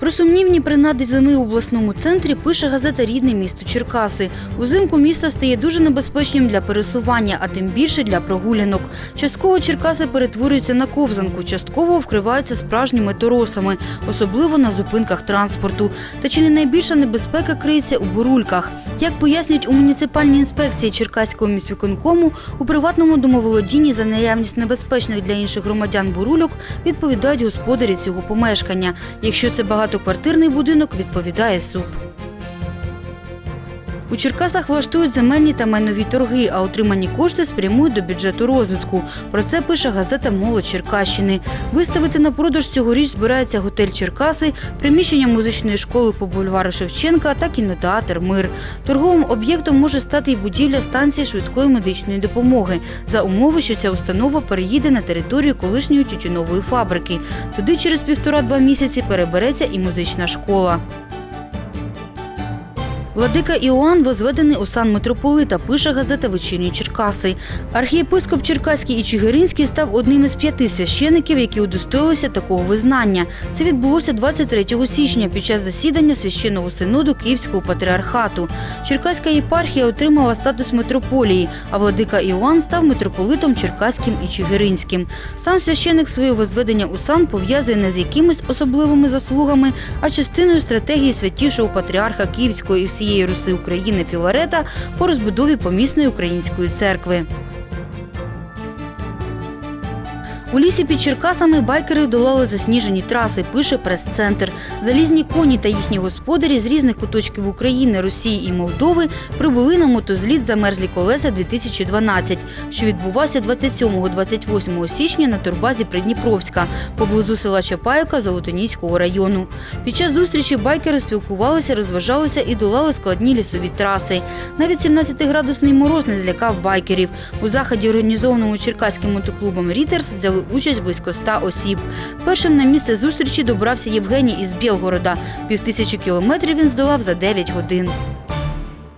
Про сумнівні принади зими у обласному центрі пише газета Рідне місто Черкаси. Узимку місто стає дуже небезпечним для пересування, а тим більше для прогулянок. Частково Черкаси перетворюються на ковзанку, частково вкриваються справжніми торосами, особливо на зупинках транспорту. Та чи не найбільша небезпека криється у бурульках? Як пояснюють у муніципальній інспекції Черкаського міськвиконкому, у приватному домоволодінні за наявність небезпечних для інших громадян бурульок відповідають господарі цього помешкання. Якщо це багатоквартирний будинок, відповідає СУП. У Черкасах влаштують земельні та майнові торги, а отримані кошти спрямують до бюджету розвитку. Про це пише газета Молодь Черкащини. Виставити на продаж цьогоріч збирається готель Черкаси, приміщення музичної школи по бульвару Шевченка та кінотеатр Мир. Торговим об'єктом може стати і будівля станції швидкої медичної допомоги за умови, що ця установа переїде на територію колишньої тютюнової фабрики. Туди через півтора-два місяці перебереться і музична школа. Владика Іоанн возведений у сан митрополита, пише газета Вечірні Черкаси. Архієпископ Черкаський і Чигиринський став одним із п'яти священиків, які удостоїлися такого визнання. Це відбулося 23 січня під час засідання священного синоду Київського патріархату. Черкаська єпархія отримала статус митрополії, а владика Іоанн став митрополитом Черкаським і Чигиринським. Сам священик своє возведення у сан пов'язує не з якимись особливими заслугами, а частиною стратегії святішого патріарха Київської і всієї Руси України Філарета по розбудові помісної української церкви. У лісі під Черкасами байкери долали засніжені траси, пише прес-центр. Залізні коні та їхні господарі з різних куточків України, Росії і Молдови прибули на мотозліт замерзлі колеса 2012, що відбувався 27-28 січня на турбазі Придніпровська, поблизу села Чапаївка Золотоніського району. Під час зустрічі байкери спілкувалися, розважалися і долали складні лісові траси. Навіть 17-градусний мороз не злякав байкерів. У заході, організованому черкаським мотоклубом Рітерс, взяли участь близько ста осіб. Першим на місце зустрічі добрався Євгеній із Білгорода. Півтисячі кілометрів він здолав за 9 годин.